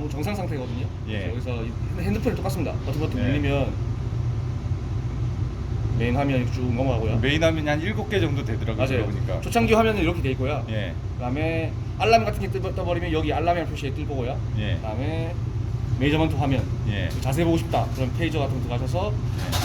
아무 정상 상태거든요. 예. 그래서 여기서 이 핸드폰이 똑같습니다. 버튼 버튼 예. 눌리면 메인 화면 이렇게 쭉 넘어가고요. 메인 화면이 한 7개 정도 되더라고요. 맞아요. 보니까. 초창기 화면은 이렇게 돼 있고요. 예. 그다음에 알람 같은 게 뜨- 떠버리면 여기 알람이라는 표시에 뜰 거고요. 예. 그다음에 메이저먼트 화면 예. 자세히 보고 싶다 그럼 페이저 같은 거 들어가셔서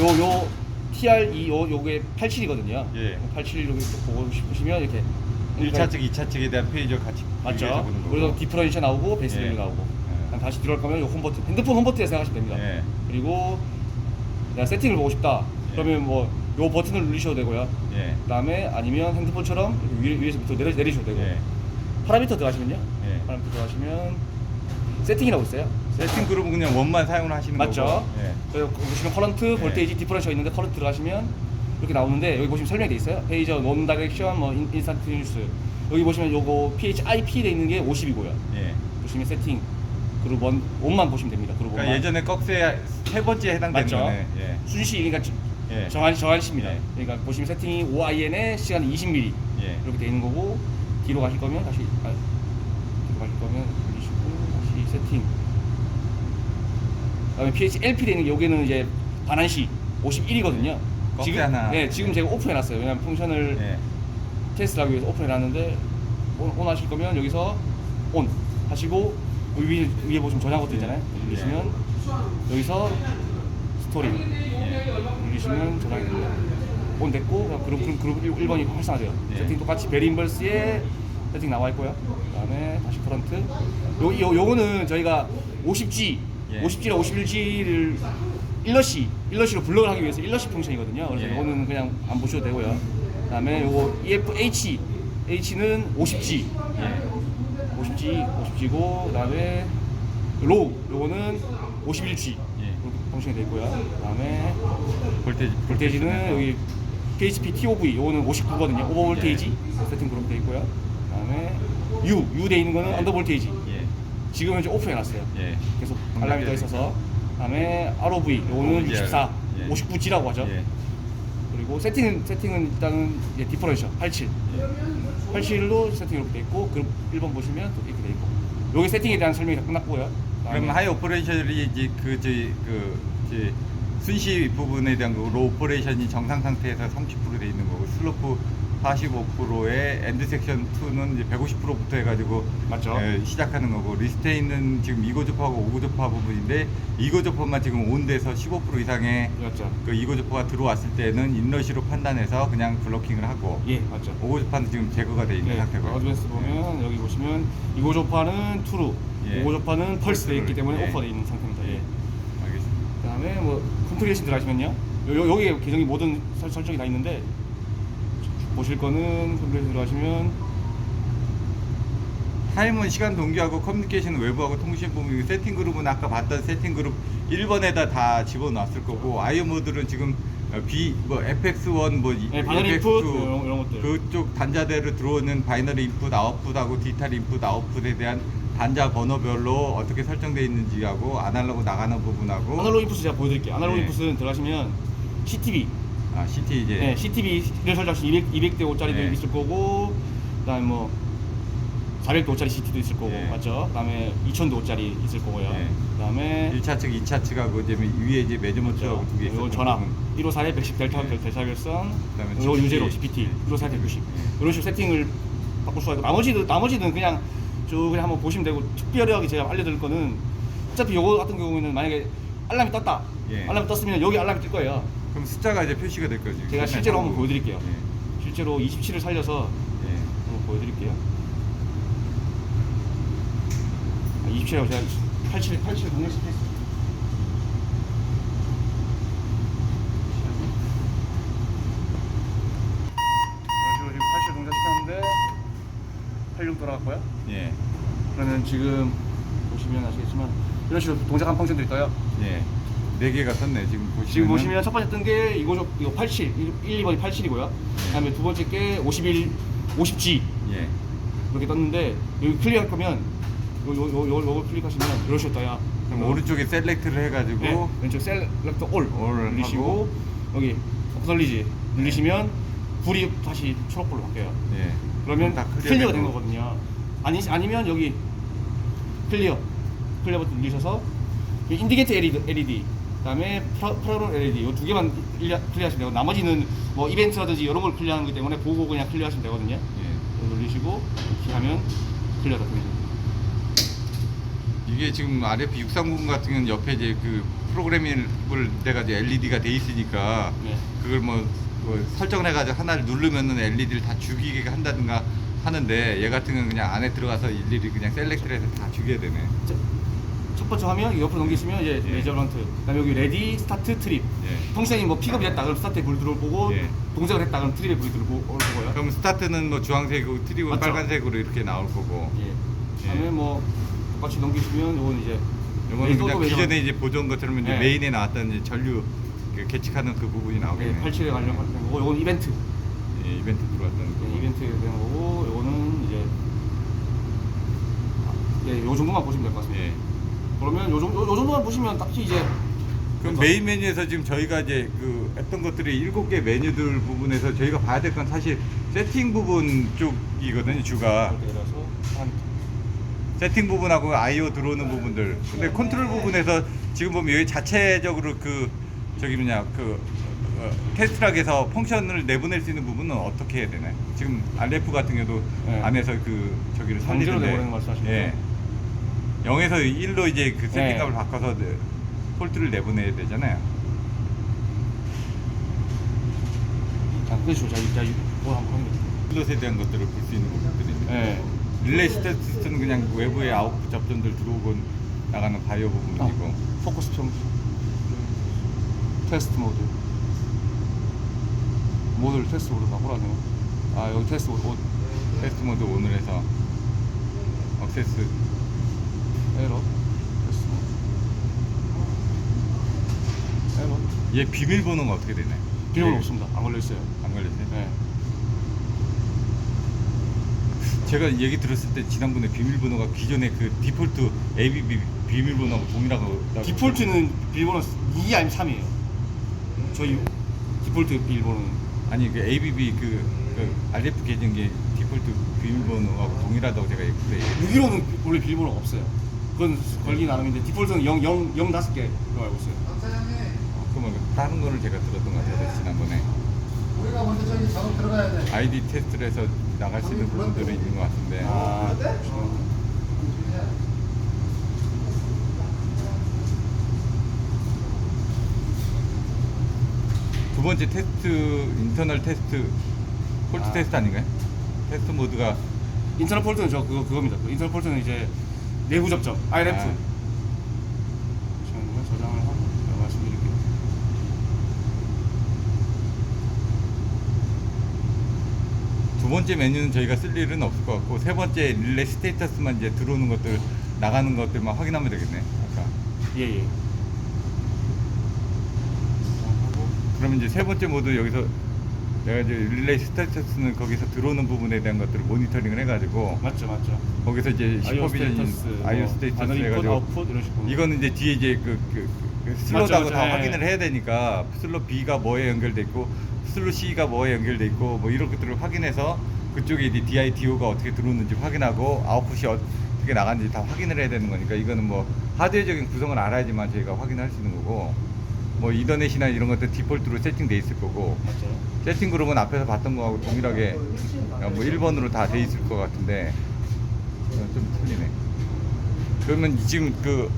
요 요 TR2 요 요게 87이거든요. 예. 87 여기 또 보고 싶으시면 이렇게 1차 측, 2차 측에 대한 페이지를 같이 비교해서 맞죠. 보는 거고. 그래서 디퍼런셜 나오고 베이스 예. 밸류 나오고. 다시 들어갈 거면 요 홈 버튼, 핸드폰 홈 버튼에 생각하시면 됩니다. 예. 그리고 내가 세팅을 보고 싶다. 예. 그러면 뭐 요 버튼을 누르셔도 되고요. 예. 그다음에 아니면 핸드폰처럼 이렇게 위에, 위에서 밑으로 내려, 내리셔도 되고. 예. 파라미터 들어가시면요. 예. 파라미터 들어가시면 세팅이라고 있어요. 세팅 그룹은 그냥 원만 사용을 하시는 맞죠? 거고. 예. 그리고 거기 보시면 커런트, 볼테이지, 디퍼런셜 있는데 커런트 들어가시면 이렇게 나오는데 여기 보시면 설명이 돼 있어요. 페이저, 논 다이렉션, 뭐 인- 인스턴트 뉴스. 여기 보시면 요거 PHIP 돼 있는 게 50이고요. 예. 보시면 세팅 그룹 원 원만 보시면 됩니다. 그룹 그러니까 원만. 예전에 꺽쇠 세 번째에 해당되는 맞죠? 거네. 예. 순시 그러니까 지- 예. 정한 정한 시입니다. 예. 그러니까 보시면 세팅이 OIN에 시간 20mm 예. 이렇게 돼 있는 거고 뒤로 가실 거면 다시 아, 뒤로 가실 거면 올리시고 다시 세팅. 그다음에 PHLP 돼 있는 게 여기는 이제 반환시 51이거든요. 꺽쇠 하나. 네, 지금 제가 오픈해 놨어요. 왜냐면 펑션을 예. 테스트하기 위해서 오픈해 놨는데 온, 온 하실 거면 여기서 온 하시고 여기 위에, 위에 보시면 저장 버튼 있잖아요. 예. 누르시면 여기서 스토리 예. 누르시면 저장이 됩니다. 온 됐고 그럼 그룹 그룹, 그룹 1, 번이 활성화돼요. 예. 세팅 똑같이 베리 인버스에 세팅 나와 있고요. 그다음에 다시 프런트. 요, 요 요거는 저희가 50G, 예. 50G랑 51G를 일러시, 일러시로 블럭을 하기 위해서 일러시 펑션이거든요. 그래서 예. 요거는 그냥 안 보셔도 되고요. 그다음에 요거 EFH, H는 50G, 예. 50G, 50G고 그다음에 로우 요거는 51G 예. 이렇게 펑션이 돼 있고요. 그다음에 볼테이지 볼테이지는 여기 PHP TOV 요거는 59거든요. 오버 볼테이지 세팅 그룹 돼 있고요. 그다음에 U U 돼 있는 거는 예. 언더 볼테이지. 예. 지금은 이제 오프해 놨어요. 예. 계속 알람이 떠 있어서. 그다음에 ROV 요거는 OVR. 64, 예. 59G라고 하죠. 예. 그리고 세팅은 세팅은 일단은 이제 디퍼런셜 87. 예. 87로 세팅 이렇게 돼 있고 그룹 1번 보시면 또 이렇게 돼 있고. 여기 세팅에 대한 설명이 다 끝났고요. 그럼 하이 오퍼레이션이 이제 그 저희 그 이제 순시 부분에 대한 그로 오퍼레이션이 정상 상태에서 30%돼 있는 거고 슬로프 45%에 엔드 섹션 2는 이제 150%부터 해가지고 맞죠. 예, 시작하는 거고 리스테인은 지금 이고조파하고 오고조파 부분인데 이고조파만 지금 온돼서 15% 이상의 맞죠. 그 이고조파가 들어왔을 때는 인러시로 판단해서 그냥 블로킹을 하고 예, 맞죠. 오고조파는 지금 제거가 돼 있는 네, 상태고요. 어드밴스 보면 여기 보시면 이고조파는 투루, 예. 오고조파는 펄스 돼 있기 때문에 예. 오퍼 돼 있는 상태입니다. 예. 알겠습니다. 그다음에 뭐 컨트롤레이션 들어가시면요. 요, 요, 여기에 계정이 모든 설, 설정이 다 있는데 보실 거는 컨트롤레이션 들어가시면 타임은 시간 동기하고 커뮤니케이션 외부하고 통신 부분 세팅 그룹은 아까 봤던 세팅 그룹 1번에다 다 집어놨을 거고 아이오 모드는 지금 어, B 뭐 FX1 뭐 이- 네, 바이너리 FX2 인풋 이런, 이런 것들. 그쪽 단자대로 들어오는 바이너리 인풋 아웃풋하고 디지털 인풋 아웃풋에 대한 단자 번호별로 어떻게 설정되어 있는지하고 아날로그 나가는 부분하고 아날로그 인풋 제가 보여드릴게요. 아날로그 네. 인풋은 들어가시면 CTV, 아 CT 이제 네, CTV를 설정하시면 200, 200대 5짜리도 네. 있을 거고, 그다음에 뭐 400대 5짜리 CT도 있을 거고, 네. 맞죠? 그다음에 2000대 5짜리 있을 거고요. 네. 그다음에 1차 측, 2차 측하고 이제 위에 이제 매저먼트라고 두개 있어요. 전압 154에 110 델타 네. 델타 결선 그다음에 GPT. 유제로 GPT 154에 190 네. 이런 식으로 세팅을 바꿀 수가 있고 나머지는 나머지는 그냥 쭉 그냥 한번 보시면 되고 특별하게 제가 알려드릴 거는 어차피 요거 같은 경우에는 만약에 알람이 떴다 예. 알람이 떴으면 여기 알람이 뜰 거예요 그럼 숫자가 이제 표시가 될 거죠. 제가 실제로 한번 보여드릴게요 예. 실제로 27을 살려서 예. 한번 보여드릴게요 아, 27하고 제가 87 87 동일시켰어요 이런 식으로 지금 87 동작 시켰는데 86 돌아갔고요 예. 그러면 지금 보시면 아시겠지만 이런 식으로 동작 한 펑션들이 떠요 예. 네 개가 떴네. 지금 보시면 지금 보시면 첫 번째 뜬 게 이거 이거 87 1, 2번이 87이고요 그다음에 두 번째 게 51 50G 예. 이렇게 떴는데 여기 클릭할 거면 요 요 요 요거 클릭하시면 떠요 그럼 오른쪽에 셀렉트를 해가지고 네, 왼쪽 셀렉터 올올 누르시고 하고. 여기 옵설리지 누르시면 불이 다시 초록불로 바뀌어요 예. 그러면 다 클리어가 된 되고. 거거든요. 아니 아니면 여기 클리어 클리어 버튼 누르셔서 그 인디게이트 LED, 그다음에 프라- 프라론 LED 이 두 개만 클리어, 클리어하시면 되고 나머지는 뭐 이벤트라든지 이런 걸 클리어하는 거기 때문에 보고 그냥 클리어하시면 되거든요. 예. 누르시고 이렇게 하면 클리어가 됩니다. 이게 지금 RF 630 같은 경우는 옆에 이제 그 프로그래밍을 내가 이제 LED가 돼 있으니까 네. 그걸 뭐, 뭐 설정을 해가지고 하나를 누르면은 LED를 다 죽이게 한다든가 하는데 얘 같은 경우는 그냥 안에 들어가서 일일이 그냥 셀렉트를 해서 다 죽여야 되네. 첫, 첫 번째 화면 옆으로 넘기시면 이제 예. 메저먼트 그다음에 여기 레디 스타트 트립 예. 펑션이 뭐 픽업이 됐다 그럼 스타트에 불 들어오고 예. 동작을 했다 그럼 트립에 불이 들어오고요 그럼 스타트는 뭐 주황색이고 트리고 맞죠. 빨간색으로 이렇게 나올 거고. 예. 예. 그다음에 뭐 똑같이 넘기시면 이건 이제 이거는 그냥 소드 기존에. 이제 보던 것처럼 이제 네. 메인에 나왔던 이제 전류 그 계측하는 그 부분이 나오겠네. 예, 87에 관련된 거고 이건 이벤트 예, 이벤트 들어왔던 거. 예, 이벤트 되는 거고 이거는 이제 예, 요 정도만 보시면 될 것 같습니다 예. 그러면 요, 정도, 요 정도만 보시면 딱히 이제 그럼 메인 메뉴에서 지금 저희가 이제 그 했던 것들이 일곱 개 메뉴들 부분에서 저희가 봐야 될 건 사실 세팅 부분 쪽이거든요 주가 한 세팅 부분하고 I/O 들어오는 부분들 근데 컨트롤 부분에서 지금 보면 여기 자체적으로 그 저기 뭐냐 그 어, 테스트락에서 펑션을 내보낼 수 있는 부분은 어떻게 해야 되나요? 지금 RF 같은 경우도 네. 안에서 그 저기를 강제로 살리는데 내보내는 거 말씀하시는 예. 0에서 1로 이제 그 세팅값을 네. 바꿔서 네, 폴트를 내보내야 되잖아요. 자, 그렇죠. 자, 이제 이거 한번 합니다. 슬롯에 대한 것들을 볼 수 있는 부분들이죠. 예. 릴레이 스테이스는 그냥 외부의 아웃풋 접점들 들어오고 나가는 바이오 부분이고 아, 포커스 좀 테스트 모드 모드를 테스트 모드 바꾸라네요 아 여기 테스트 모드 오, 테스트 모드 오늘 해서 억세스 에러 모드 에러 얘 비밀번호가 어떻게 되나요? 비밀번호 예, 없습니다 안 걸려있어요 안 걸렸어요? 네. 제가 얘기 들었을 때 지난번에 비밀번호가 기존의 그 디폴트 ABB 비밀번호하고 동일하고 디폴트는 비밀번호 2 아니면 3이에요 저희 디폴트 비밀번호는 아니 그 ABB 그, 그 RF 계정기 디폴트 비밀번호하고 동일하다고 제가 얘기했어요. 615는 원래 비밀번호가 없어요 그건 걸기 나름인데 디폴트는 0, 0, 0 5개로 알고 있어요. 그러면 다른 거를 제가 들었던 것 같아요 지난번에. 우리가 먼저 저기 작업 들어가야 돼. 아이디 테스트를 해서 나갈 수 있는 부분들이 있는 것 같은데. 아 두 번째 테스트 인터널 테스트 폴트 아. 테스트 아닌가요? 테스트 모드가 인터널 폴트는 저 그거 그겁니다. 그 인터널 폴트는 이제 내부 접점 RF. 아. 잠시만요. 저장을 하고 제가 말씀드릴게요. 두 번째 메뉴는 저희가 쓸 일은 없을 것 같고 세 번째 릴레이 스테이터스만 이제 들어오는 것들 나가는 것들만 확인하면 되겠네. 아까 예 예. 그러면 이제 세 번째 모드 여기서 내가 이제 릴레이 스테이터스는 거기서 들어오는 부분에 대한 것들을 모니터링을 해가지고 맞죠 맞죠. 거기서 이제 슈퍼비전 스테이터스, 아이오 뭐 스테이터스 해가지고 아웃풋 이런 식으로. 이거는 이제 뒤에 이제 그, 그, 그 슬롯하고 맞죠, 다 예. 확인을 해야 되니까 슬롯 B가 뭐에 연결돼 있고 슬롯 C가 뭐에 연결돼 있고 뭐 이런 것들을 확인해서 그쪽에 이제 DIDO가 어떻게 들어오는지 확인하고 아웃풋이 어떻게 나가는지 다 확인을 해야 되는 거니까 이거는 뭐 하드웨어적인 구성을 알아야지만 저희가 확인할 수 있는 거고 뭐 이더넷이나 이런 것들 디폴트로 세팅돼 있을 거고 맞죠. 세팅 그룹은 앞에서 봤던 거하고 동일하게 뭐 1번으로 다 돼 있을 것 같은데 이건 좀 틀리네. 그러면 지금 그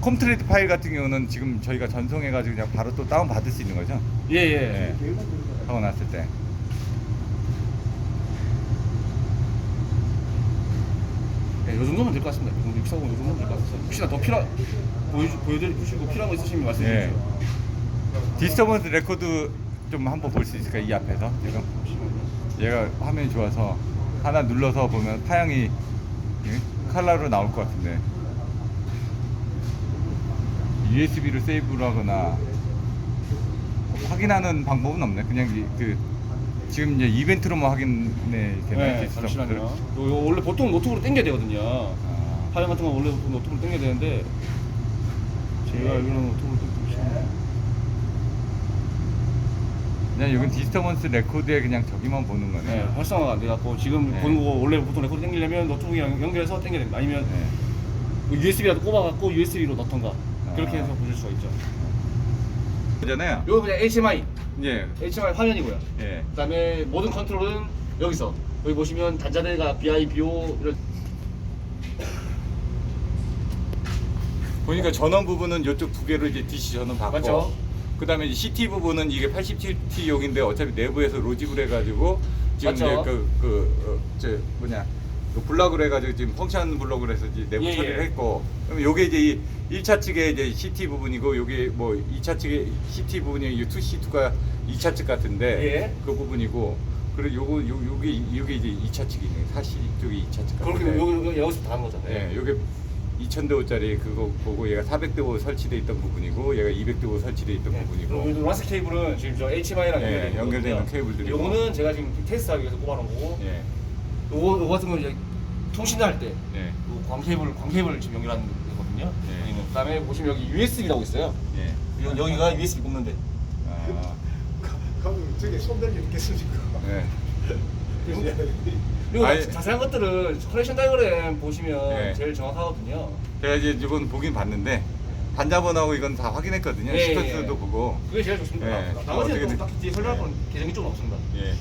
컴트레이트 파일 같은 경우는 지금 저희가 전송해가지고 그냥 바로 또 다운 받을 수 있는 거죠? 예 예. 네. 하고 났을 때. 네, 요 정도면 될 것 같습니다. 이 정도 640, 요 정도면 될 것 같습니다. 혹시나 더 필요 보여 보여드리고 필요한 거 있으시면 말씀해 예. 주세요. 디스터번스 레코드 좀 한번 볼 수 있을까 이 앞에서 지금. 얘가 화면이 좋아서 하나 눌러서 보면 파양이 예? 칼라로 나올 것 같은데 USB로 세이브를 하거나 확인하는 방법은 없네 그냥 이- 그 지금 이제 이벤트로만 확인해 되나요? 네, 디스터번스를? 잠시만요. 요, 요 원래 보통 노트북으로 당겨야 되거든요. 아, 파일 같은 건 원래 노트북으로 당겨야 되는데 제가 알기로는 노트북으로 당기기 싫어요. 그냥 여긴 디스터번스 레코드에 그냥 저기만 보는 거네 네, 활성화가 안 돼갖고 지금 네. 보는 거 원래 보통 레코드 당기려면 노트북이랑 연결해서 당겨야 됩니다. 아니면 네. 뭐 USB라도 꼽아갖고 USB로 넣던가 그렇게 아. 해서 보실 수가 있죠. 그잖아요. 이거 그냥 HMI, 예. HMI 화면이고요. 예. 그다음에 모든 컨트롤은 여기서 여기 보시면 단자대가 BI, BO 이런 보니까 전원 부분은 이쪽 두 개로 이제 DC 전원 받고 맞죠. 그 다음에 이제 CT 부분은 이게 87T용인데 어차피 내부에서 로직을 해가지고 지금 맞죠. 이제 그그저 뭐냐 그 블럭을 해가지고 지금 펑션 블럭을 해서 이제 내부 예, 처리를 예. 했고 그럼 요게 이제 이 1차 측의 이제 CT 부분이고 요게 뭐 2차 측의 CT 부분이 이 2C2가 2차 측 같은데 예. 그 부분이고 그리고 요거 요 요게 요게 이제 2차 측이네 사실 이쪽이 2차 측 그렇게 같은데 여기 여기 여기서 다 거잖아요. 예, 요게 2000대호짜리 그거 보고 얘가 400대호 설치돼 있던 부분이고 얘가 200대호 설치돼 있던 네. 부분이고 그리고 노란색 케이블은 지금 저 HMI랑 예, 연결되어 연결되어 있는 케이블들이고. 요거는 제가 지금 테스트하기 위해서 꼽아놓은 거고 예, 요거 요거 같은 거 이제 통신할 때 예, 요 광케이블 광 케이블을 지금 연결하는 거거든요. 네. 그다음에 보시면 여기 USB라고 있어요. 예. 여, 여기가 USB 꼽는데. 아, 그럼 저기 손들기 있겠습니까? 예. 그 리고 아예- 자세한 것들은 커넥션 다이어그램 보시면 네. 제일 정확하거든요. 제가 이제 이건 보긴 봤는데 반자본하고 이건 다 확인했거든요. 예, 시퀀스도 예. 보고. 그게 제일 좋습니다. 네. 나머지는 어떻게든- 또 딱히 뒤에 설명할 네. 건 계정이 조금 없습니다. 예.